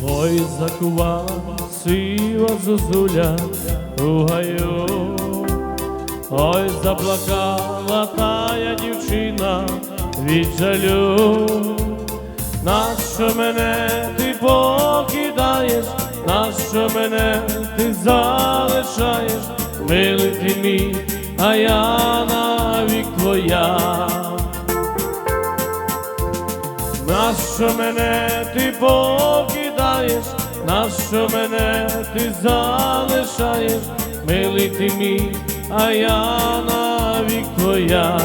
Заспівала сива зозуля у гаю. Ой, заплакала тая дівчина від жалю. Нащо мене ти покидаєш, нащо мене ти залишаєш, милий ти мій, а я навік твоя. Нащо мене ти покидаєш, нащо мене ти залишаєш, милий ти мій, а я навік твоя.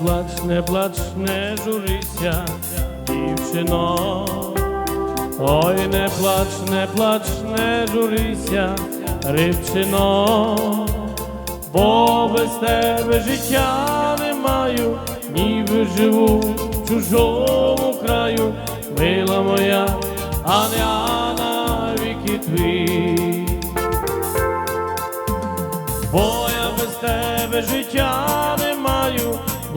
Плач, не плач, не журися, дівчино. Ой, не плач, не плач, не журися, рибчино, бо без тебе життя не маю, ніби живу в чужому краю, мила моя, а не я навіки твій. Бо я без тебе життя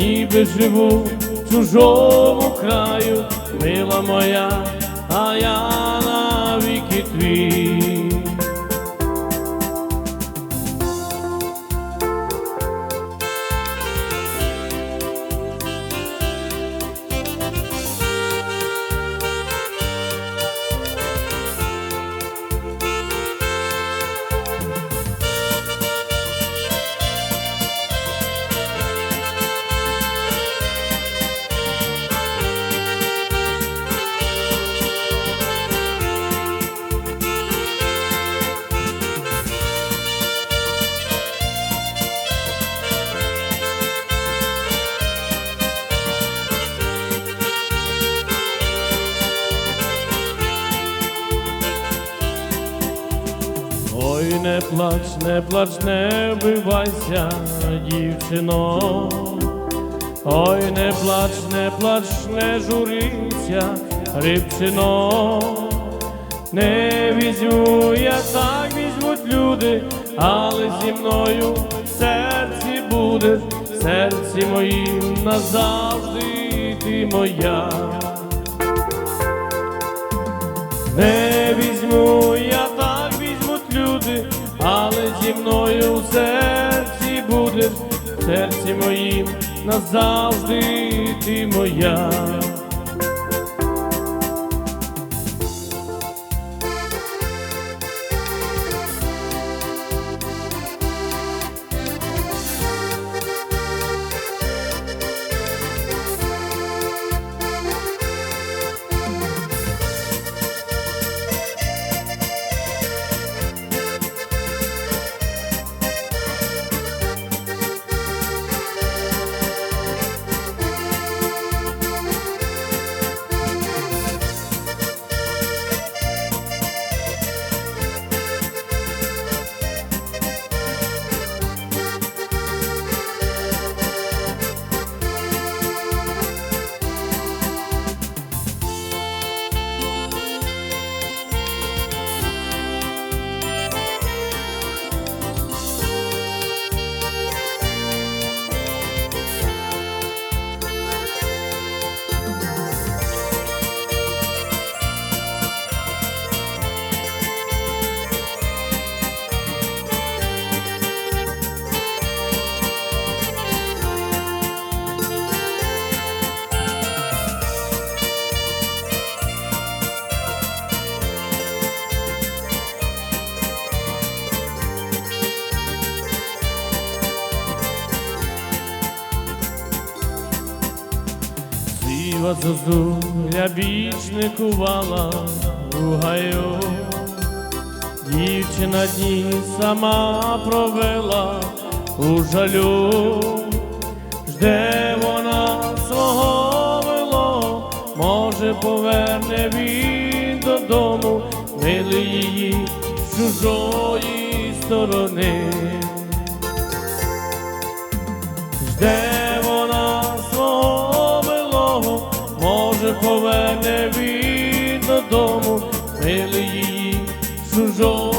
ніби живу в чужому краю, мила моя, а я навіки твій. Не плач, не плач, не вбивайся, дівчино. Ой, не плач, не плач, не журися, рибчино. Не візьму я так візьмуть люди, але зі мною в серці будеш, в серці моїм назавжди ти моя. Не мною в серці будеш, в серці моїм назавжди ти моя. Сіва зозуля біч не кувала у гаю. Дівчина дні сама провела у жалю, жде вона свого милого, може поверне він додому, милий її з чужої сторони. Жде поверне видно дому, милий її стороні.